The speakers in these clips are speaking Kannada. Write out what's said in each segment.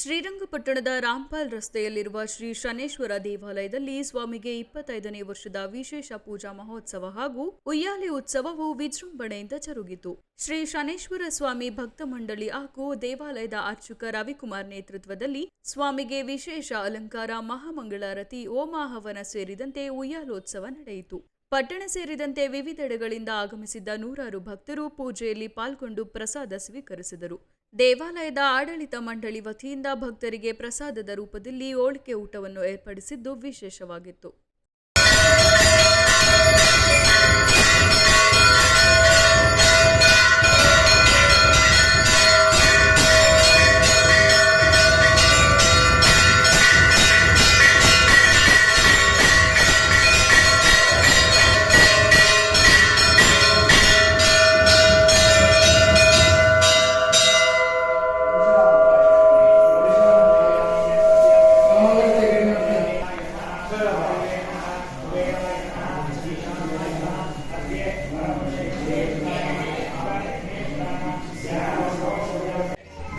ಶ್ರೀರಂಗಪಟ್ಟಣದ ರಾಮ್ಪಾಲ್ ರಸ್ತೆಯಲ್ಲಿರುವ ಶ್ರೀ ಶನೇಶ್ವರ ದೇವಾಲಯದಲ್ಲಿ ಸ್ವಾಮಿಗೆ ಇಪ್ಪತ್ತೈದನೇ ವರ್ಷದ ವಿಶೇಷ ಪೂಜಾ ಮಹೋತ್ಸವ ಹಾಗೂ ಉಯ್ಯಾಲೆ ಉತ್ಸವವು ವಿಜೃಂಭಣೆಯಿಂದ ಜರುಗಿತು. ಶ್ರೀ ಶನೇಶ್ವರ ಸ್ವಾಮಿ ಭಕ್ತ ಮಂಡಳಿ ಹಾಗೂ ದೇವಾಲಯದ ಅರ್ಚಕ ರವಿಕುಮಾರ್ ನೇತೃತ್ವದಲ್ಲಿ ಸ್ವಾಮಿಗೆ ವಿಶೇಷ ಅಲಂಕಾರ ಮಹಾಮಂಗಳಾರತಿ ಓಮಾಹವನ ಸೇರಿದಂತೆ ಉಯ್ಯಾಲೋತ್ಸವ ನಡೆಯಿತು. ಪಟ್ಟಣ ಸೇರಿದಂತೆ ವಿವಿಧೆಡೆಗಳಿಂದ ಆಗಮಿಸಿದ್ದ ನೂರಾರು ಭಕ್ತರು ಪೂಜೆಯಲ್ಲಿ ಪಾಲ್ಗೊಂಡು ಪ್ರಸಾದ ಸ್ವೀಕರಿಸಿದರು. ದೇವಾಲಯದ ಆಡಳಿತ ಮಂಡಳಿ ವತಿಯಿಂದ ಭಕ್ತರಿಗೆ ಪ್ರಸಾದದ ರೂಪದಲ್ಲಿ ಹೋಳಿಕೆ ಊಟವನ್ನು ಏರ್ಪಡಿಸಿದ್ದು ವಿಶೇಷವಾಗಿತ್ತು.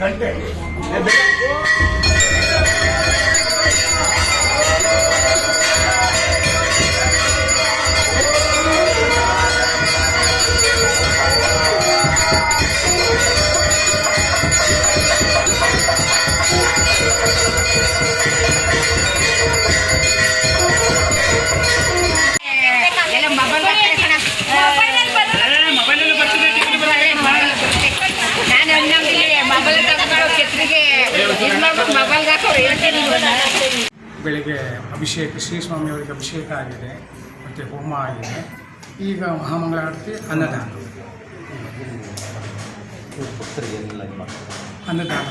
గంటే. ಬೆಳಿಗ್ಗೆ ಅಭಿಷೇಕ ಶ್ರೀ ಸ್ವಾಮಿಯವರಿಗೆ ಅಭಿಷೇಕ ಆಗಿದೆ, ಮತ್ತು ಹೋಮ ಆಗಿದೆ. ಈಗ ಮಹಾಮಂಗಳಾರತಿ ಅನ್ನದಾನ. ಅನ್ನದಾನ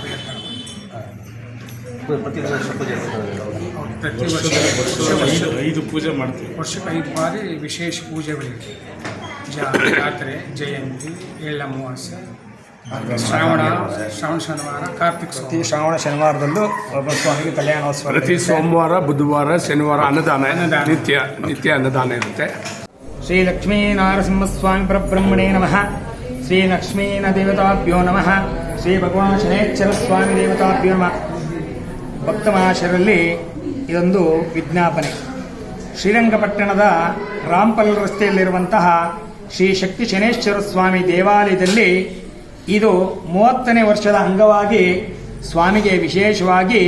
ಪ್ರತಿ ವರ್ಷ ಐದು ಪೂಜೆ ಮಾಡ್ತೀವಿ. ವರ್ಷಕ್ಕೆ ಐದು ಬಾರಿ ವಿಶೇಷ ಪೂಜೆಗಳಿವೆ. ಜಾತ್ರೆ, ಜಯಂತಿ ಎಳ್ಳ ಅಮಾವಾಸ್ಯೆ ಶ್ರಾವಣ ಶ್ರಾವಣ ಶನಿವಾರ ಕಾರ್ತಿಕ ಪ್ರತಿ ಶ್ರಾವಣ ಶನಿವಾರದಲ್ಲೂ ಒಬ್ಬ ಸ್ವಾಮಿಗೆ ಕಲ್ಯಾಣೋತ್ಸವ ಪ್ರತಿ ಸೋಮವಾರ ಬುಧವಾರ ಶನಿವಾರ ಅನ್ನದಾನ ಅನ್ನದಾನ. ನಿತ್ಯ ನಿತ್ಯ ಅನ್ನದಾನ ಇರುತ್ತೆ. ಶ್ರೀ ಲಕ್ಷ್ಮೀ ನಾರಸಿಂಹಸ್ವಾಮಿ ಪರಬ್ರಹ್ಮಣೇ ನಮಃ. ಶ್ರೀ ಲಕ್ಷ್ಮೀನ ದೇವತಾಭ್ಯೋ ನಮಃ. ಶ್ರೀ ಭಗವಾನ್ ಶನೇಶ್ವರ ಸ್ವಾಮಿ ದೇವತಾಭ್ಯೋ ನಮಃ. ಭಕ್ತ ಮಹಾಶರಲ್ಲಿ ಇದೊಂದು ವಿಜ್ಞಾಪನೆ. ಶ್ರೀರಂಗಪಟ್ಟಣದ ರಾಂಪಲ್ ರಸ್ತೆಯಲ್ಲಿರುವಂತಹ ಶ್ರೀ ಶಕ್ತಿ ಶನೇಶ್ವರ ಸ್ವಾಮಿ ದೇವಾಲಯದಲ್ಲಿ ಇದು ಮೂವತ್ತನೇ ವರ್ಷದ ಅಂಗವಾಗಿ ಸ್ವಾಮಿಗೆ ವಿಶೇಷವಾಗಿ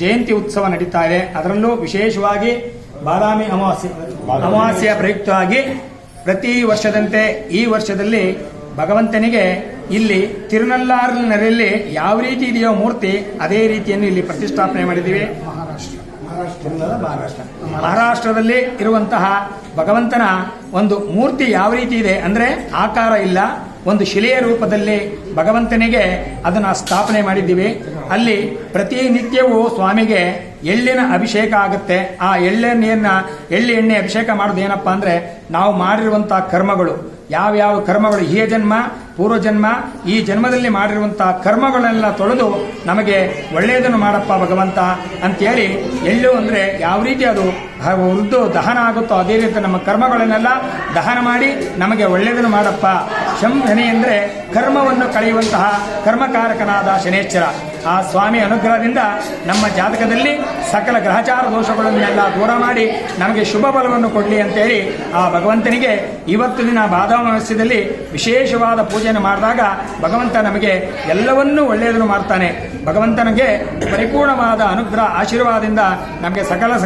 ಜಯಂತಿ ಉತ್ಸವ ನಡೀತಾ ಇದೆ. ಅದರಲ್ಲೂ ವಿಶೇಷವಾಗಿ ಬಾದಾಮಿ ಅಮಾವಾಸ್ಯೆ, ಅಮಾವಾಸ್ಯೆಯ ಪ್ರಯುಕ್ತವಾಗಿ ಪ್ರತಿ ವರ್ಷದಂತೆ ಈ ವರ್ಷದಲ್ಲಿ ಭಗವಂತನಿಗೆ ಇಲ್ಲಿ ತಿರುನಲ್ಲಾರ್ನಲ್ಲಿ ಯಾವ ರೀತಿ ಇದೆಯೋ ಮೂರ್ತಿ, ಅದೇ ರೀತಿಯನ್ನು ಇಲ್ಲಿ ಪ್ರತಿಷ್ಠಾಪನೆ ಮಾಡಿದ್ದೀವಿ. ಮಹಾರಾಷ್ಟ್ರ ಮಹಾರಾಷ್ಟ್ರದಲ್ಲಿ ಇರುವಂತಹ ಭಗವಂತನ ಒಂದು ಮೂರ್ತಿ ಯಾವ ರೀತಿ ಇದೆ ಅಂದ್ರೆ ಆಕಾರ ಇಲ್ಲ ಒಂದು ಶಿಲೆಯ ರೂಪದಲ್ಲಿ ಭಗವಂತನಿಗೆ ಅದನ್ನು ಸ್ಥಾಪನೆ ಮಾಡಿದ್ದೀವಿ. ಅಲ್ಲಿ ಪ್ರತಿನಿತ್ಯವೂ ಸ್ವಾಮಿಗೆ ಎಳ್ಳಿನ ಅಭಿಷೇಕ ಆಗುತ್ತೆ. ಆ ಎಳ್ಳೆಣ್ಣೆಯನ್ನ, ಎಳ್ಳಿ ಎಣ್ಣೆ ಅಭಿಷೇಕ ಮಾಡೋದು ಏನಪ್ಪಾ ಅಂದ್ರೆ ನಾವು ಮಾಡಿರುವಂತಹ ಕರ್ಮಗಳು. ಯಾವ್ಯಾವ ಕರ್ಮಗಳು ಈ ಜನ್ಮ ಪೂರ್ವ ಜನ್ಮ ಈ ಜನ್ಮದಲ್ಲಿ ಮಾಡಿರುವಂತಹ ಕರ್ಮಗಳನ್ನೆಲ್ಲ ತೊಳೆದು ನಮಗೆ ಒಳ್ಳೆಯದನ್ನು ಮಾಡಪ್ಪ ಭಗವಂತ ಅಂತೇಳಿ ಎಳ್ಳು ಅಂದ್ರೆ ಯಾವ ರೀತಿ ಅದು ಉರ್ದು ದಹನ ಆಗುತ್ತೋ ಅದೇ ರೀತಿ ನಮ್ಮ ಕರ್ಮಗಳನ್ನೆಲ್ಲ ದಹನ ಮಾಡಿ ನಮಗೆ ಒಳ್ಳೆಯದನ್ನು ಮಾಡಪ್ಪ. ಶಂಭನೆ ಅಂದ್ರೆ ಕರ್ಮವನ್ನು ಕಳೆಯುವಂತಹ ಕರ್ಮಕಾರಕನಾದ ಶನೇಶ್ವರ. ಆ ಸ್ವಾಮಿ ಅನುಗ್ರಹದಿಂದ ನಮ್ಮ ಜಾತಕದಲ್ಲಿ ಸಕಲ ಗ್ರಹಚಾರ ದೋಷಗಳನ್ನೆಲ್ಲ ದೂರ ಮಾಡಿ ನಮಗೆ ಶುಭ ಬಲವನ್ನು ಕೊಡಲಿ ಅಂತೇಳಿ ಆ ಭಗವಂತನಿಗೆ ಇವತ್ತು ದಿನ ಬಾದಾಮಸ್ಯದಲ್ಲಿ ವಿಶೇಷವಾದ ಪೂಜೆಯನ್ನು ಮಾಡಿದಾಗ ಭಗವಂತ ನಮಗೆ ಎಲ್ಲವನ್ನೂ ಒಳ್ಳೆಯದನ್ನು ಮಾಡ್ತಾನೆ. ಭಗವಂತನಿಗೆ ಪರಿಪೂರ್ಣವಾದ ಅನುಗ್ರಹ ಆಶೀರ್ವಾದದಿಂದ ನಮಗೆ ಸಕಲ